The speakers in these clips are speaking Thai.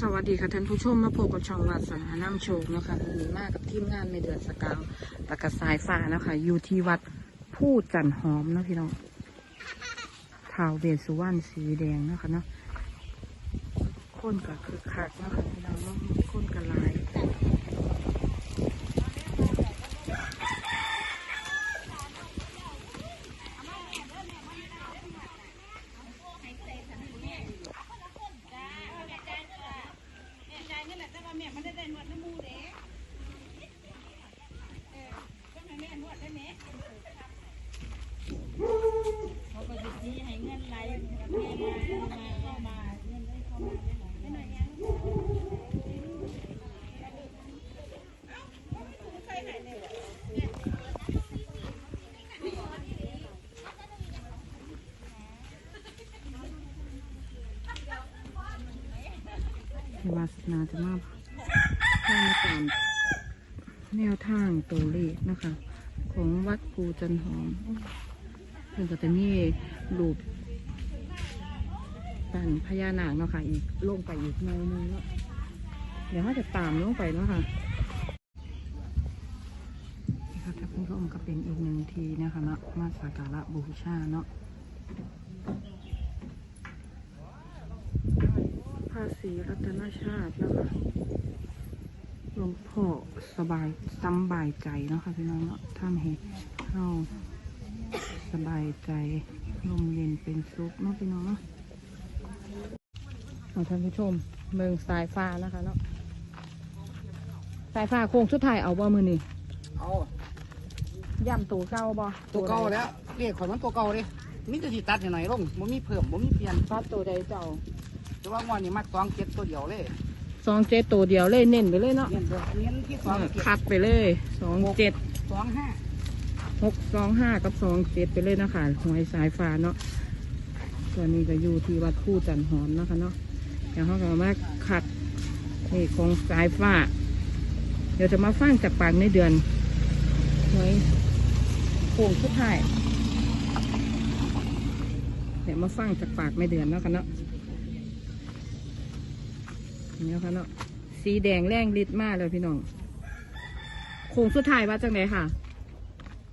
สวัสดีค่ะท่านผู้ชมมาพบกับช่องวัดสนาน้ำโชคนะคะวันนี้มากับทีมงานในเดือนสกาวตะกะสายฟ้านะคะอยู่ที่วัดผู้จันหอมนะพี่น้องท้าวเวสสุวรรณสีแดงนะคะเนาะคนกับคือคักนะคะพี่น้องคนกับลาย เขาก็จะชี้ให้เงินไหลแม่มาเข้ามาเงินได้เข้ามาได้หลายไม่หน่อยยัง ที่วัดส นาจะมาให้มาตามแนวทางตัวเลขนะคะ ของวัดภูจันหอมเพิ่นก็จะมีรูปปั่นพญานาคเนาะค่ะ อีกลงไปอีกหน่อยนึงเนาะเดี๋ยวเขาจะตามลงไปเนาะค่ะนี่ค่ะท่านผู้ชมก็เป็นอีกหนึ่งทีนะคะเนาะมาสักการะบูชาเนาะภาษีรัตนชาตินะคะหลวงพ่อสบายสำบายใจเนาะค่ะพี่น้องเนาะทำให้เราสบายใจลมเย็นเป็นสุขเนาะพี่น้องเนาะเอาท่านผู้ชมเมืองสายฟ้านะคะเนาะสายฟ้าโค้งสุดท้ายเอาบ่มือนี่เอาย่ำตัวเก่าบ่ตัวเก่าแล้วเรียกขอยมันตัวเก่าเลยมีแต่ที่ตัดหน่อยๆลงบ่มีเพิ่มบ่มีเปลี่ยนฟัดตัวใดเจ้า แต่ว่างวดนี้มักสองเจ็ดตัวเดียวเลยสองเจ็ดตัวเดียวเลยเน้นไปเลยเนาะเน้นเลยเน้นที่สองเจ็ดคัดไปเลยสองเจ็ดสองห้าหกสองห้ากับสองเจ็ดไปเลยนะคะหวยสายฟ้าเนาะตัวนี้ก็อยู่ที่วัดผู้จันหอมเนาะคะเนาะเดี๋ยวเขาก็มาขัดนี่ของสายฟ้า เดี๋ยวจะมาฟังจากปากในเดือนหวยโป่งสุดท้ายเดี๋ยวมาฟังจากปากในเดือนเนาะคะ เนาะนี่ค่ะเนาะสีแดงแรงฤทธิ์มากเลยพี่น้องโค้งสุดท้ายว่าจังไหนค่ะ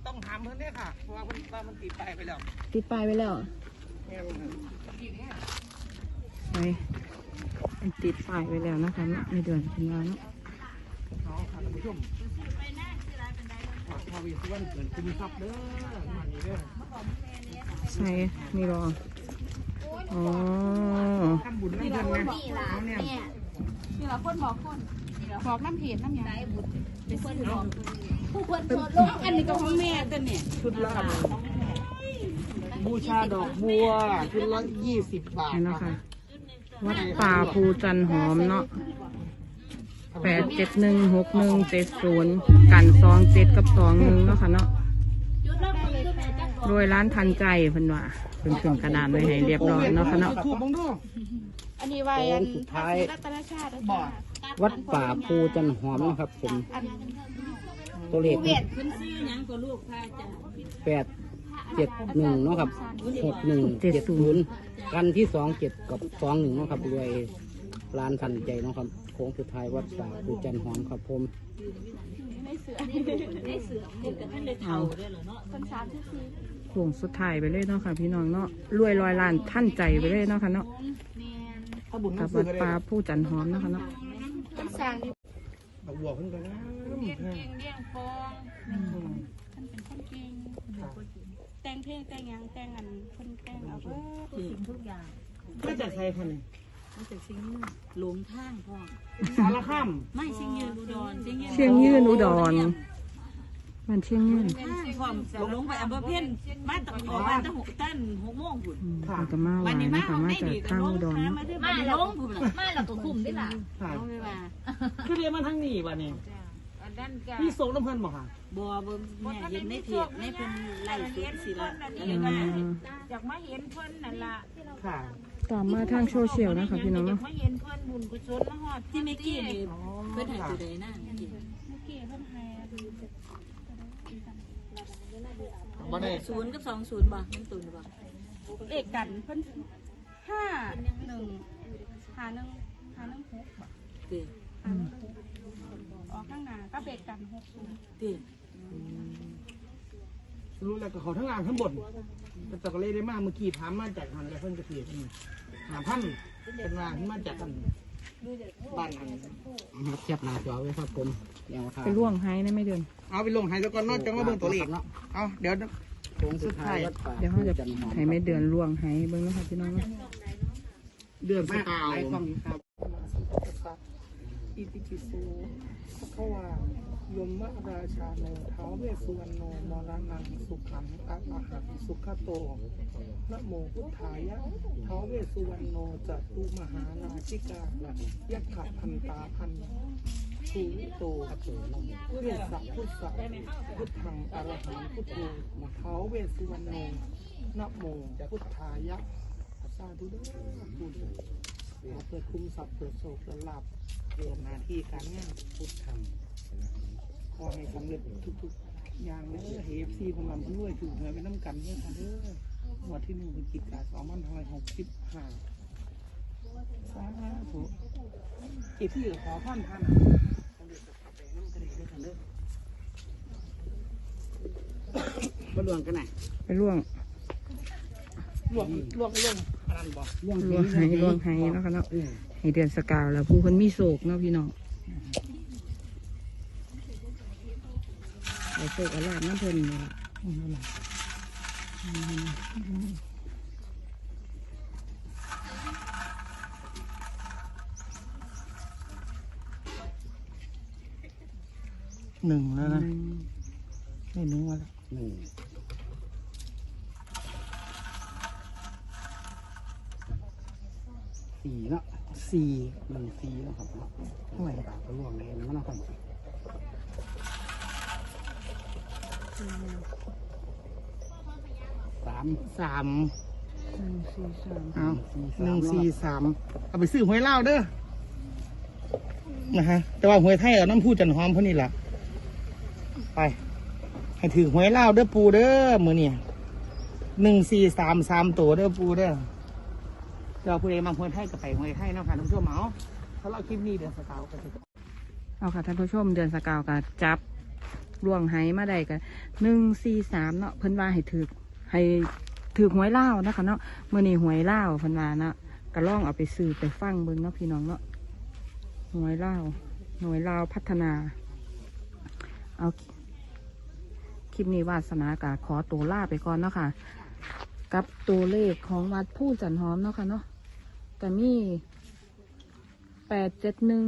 ต้องถามเพิ่นเด้อค่ะ เพราะว่าเพิ่นว่ามันติดไปไปแล้วติดป้ายไว้แล้วแม่นครับไปมันติดป้ายไว้แล้วนะคะเนาะในเดือนธันวาเนาะเอาค่ะท่านผู้ชมพอวีสุวรรณเกิดคุณทรัพย์เด้อมันนี้เด้อใช่นี่รออ๋อ ทำบุญน้ำเพิ่นไงเอาเนี่ยนี่ เราคนบอกคนบอกน้ำเพจน้ำยังเป็นคนบอกผู้คนโทรลงอันนี้ก็ของแม่ตัวเนี่ยชุดละบูชาดอกบัวชุดละยี่สิบบาทเห็นเนาะค่ะวัดป่าภูจันหอมเนาะแปดเจ็ดหนึ่งหกหนึ่งเจ็ดศูนย์กันสองเจ็ดกับสองหนึ่งเนาะค่ะเนาะ โดยร้านทันใจเพิ่นว่าเป็นเครื่องกระดานไว้ให้เรียบร้อยเนาะค่ะเนาะถูกบังดูอันนี้ไว้อันสุดท้ายรัตนชาติบ่วัดป่าภูจันหอมนะครับ ผมตัวเลขเวียดขึ้นซื้อยังก็ลูกพาจ้ะแปดเจ็ดหนึ่งเนาะครับหกหนึ่งเจ็ดศูนย์กันที่สองเจ็ดกับสองหนึ่งเนาะครับรวยร้านทันใจเนาะครับโค้งสุดท้ายวัดป่าภูจันหอมครับผมไม่เสือไม่เสือเด็กกับท่านเลยท้าวคนสามที่สี่ โค้งสุดท้ายไปเลยเนาะค่ะ พี่น้องเนาะรวยลอยล้านท่านใจไปเลยเนาะค่ะเนาะถ้าบุญกับวัดป่าผู้จันหอมเนาะค่ะเนาะสร้างอยู่ดอกบัวเพิ่งไปแล้วเก่งเลี้ยงฟองท่านเป็นคนเก่งแต่งเพลงแต่งหยังแต่งอันคนแต่งเอาเพื่อสิ่งทุกอย่างก็จะใช้คนมันเป็นสิ่งหลงทางพ่อสารข้ามไม่เชียงยืนอุดรเชียงยืนอุดร มันเชียงยืนความลงไปอำเภอเพี้ยนบ้านตะขอบ้านตะหกต้นหกโมงพุ่นอืมมันก็มาไหวนะคะมาจากทางอุดรเนาะมาลงพุ่นมาเราก็คุมได้ล่ะค่ะลงไปว่าคือเรียนมาทั้งนี้วะเนี่ยอันนั้นก็พี่ส่งน้ำเพิ่นบอกค่ะบัวบ่แม่เห็นในเพจในเพิ่นไล่สุดสิละอืมอยากมาเห็นเพิ่นนั่นล่ะค่ะตามมาทางโซเชียลนะคะพี่น้องอยาเนาะกมาเห็นเพิ่นบุญกุศลมาฮอดที่เมื่อกี้นี่เพิ่นให้ตัวใดนะเมื่อกี้เพิ่นให้ บ่ได้ศูนย์กับสองศูนย์บ่มันตุนบ่เลขกันเพิ่นห้าหนึ่งห้าหนึ่งหาหนึ่งหกบ่ตีหาหนึ่งหกออกข้างหน้าก็เบรกกันหกศูนย์ตีรู้แล้วก็เขาทั้งล่างทั้งบนแต่ตะกเล่ได้มากเมื่อกี้ถามมาจากหันแล้วเพิ่นกระเทียมหาพันเป็นว่ามาจากกันบ้านอันเทียบหน้าจอไว้ครับผมแนวทางไปล่วงไห้นะไม่เดือน เอาไปลงให้แล้วก็นอกจากมาเบิ่งตัวเลขเนาะเอาเดี๋ยวโค้งสุดท้ายวัดป่าเดี๋ยวเขาจะจันหอมให้ไม่เดือนล่วงไห้เบิ่งนะคะพี่น้องเนาะเดือนสมากกาวหลายช่องครับอิติปิโสภควายมราชาโนท้าวเวสสุวรรณโนมรณังสุขังอะระหังสุขโตนะโมพุทธายะท้าวเวสสุวรรณโนจะตุมหาราชิกายักขะพันตาพัน สูวิโตเวสสะพุทธะพุทธังอรหังพุทโธท้าเวสสุวรรณโนนะโมพุทธายะสาธุเด้อพูดเลยขอเปิดคุ้มทรัพเปิดโศกเปิดลาภเปิดหน้าที่การงานพุทธังขอให้สำเร็จทุกๆ อย่างเลยเฮฟซีของเราด้วยถูกหวยไปน้ำกันเด้วยค่ะเด้อหัวดที่หนึ่งเป็นกิจการสองมันทอยหกสิบห้า สาธุอีที่ขอพันพันสำเร็จกับไปน้ำกระดิ่งด้วยค่ะเด้อมาดวงกันไหนไปล่วงล่วกลวกลวกอันนั้นบอกล่วงล่วงไห้ล่วงไห้เนาะค่ะเนาะให้เดือนสกาวแล้วผู้คนมีโศกเนาะพี่น้องไปโศกอะไรน้ำเพิ่นนี่ล่ะ หนึ่งแล้วนะอืมได้หนึ่งมาแล้วหนึ่งสี่เนาะสี่หนึ่งสี่เนาะครับเนาะเท่าไหร่ปากก็ล่วงเลยนะเนาะครับสามสามหนึ่งสี่สามเอาหนึ่งสี่สามเอาไปซื้อหวยเล่าวเด้อนะฮะแต่ว่าหวยไทยเอาน้ำพูดจันหอมเพราะนี่แหละไป ให้ถือหวยเล่าเด้อปูเด้อมือเนี่ยหนึ่งสี่สามสามตัวเด้อปูเด้อเจ้าผู้ใดมาหวยไทยก็ไปหวยไทยเนาะค่ะท่านผู้ชมเอาถ้าเราคลิปนี้เดือนสกาวก็จะเอาค่ะท่านผู้ชมเดือนสกาวกับจับลวงไห้มาได้กันหนึ่งสี่สามเนาะเพิ่นว่าให้ถือให้ถือหวยเล่านะคะเนาะมือนี้หวยเล่าเพิ่นว่าเนาะก็ล่องเอาไปซื้อไปฟังเบิ่งเนาะพี่น้องเนาะหวยเล่าวหวยลาวพัฒนาเอา ลิปนี้วาสนากะขอตัวล่าไปก่อนเนาะค่ะ กับตัวเลขของวัดผู้จันหอมเนาะค่ะเนาะก็มีแปดเจ็ดหนึ่ง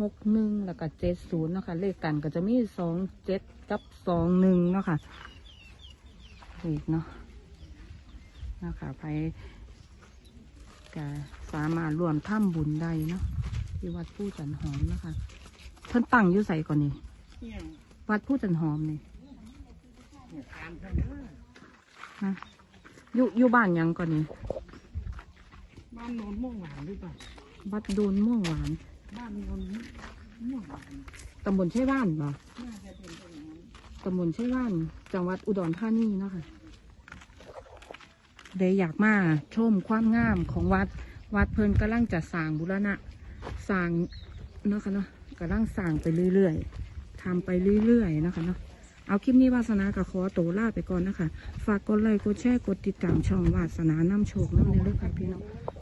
หกหนึ่งแล้วก็เจ็ดศูนย์เนาะค่ะ เลขกันก็จะมีสองเจ็ดกับสองหนึ่งเนาะค่ะเลขเนาะนะคะไปก็สามารถรวมถ้ำบุญได้เนาะที่วัดผู้จันหอมเนาะคะเพิ่นตั้งอยู่ใส่ก่อนนี่เนี่ยวัดผู้จันหอมนี่ ฮะอยู่อยู่บ้านหยังก่อนนี่บ้านโนนม่วงหวานหรือเปล่าวัดโดนม่วงหวานบ้านโนนม่วงหวานตำบลใช่บ้านบ่น่าจะเป็นตรงนั้นตำบลใช่บ้าน จังหวัดอุดรธานีเนาะค่ะเลยอยากมาชมความงามของวัด วัดเพิ่นกำลังจะสร้างบุรณะสร้างเนาะค่ะเนาะกำลังสร้างไปเรื่อยๆทำไปเรื่อยๆเนาะค่ะเนาะ เอาคลิปนี้วาสนากับขอตัวลาไปก่อนนะคะ ฝากกดไลค์กดแชร์กดติดตามช่องวาสนาน้ำโชคน้ำในเรื่องค่ะพี่น้อง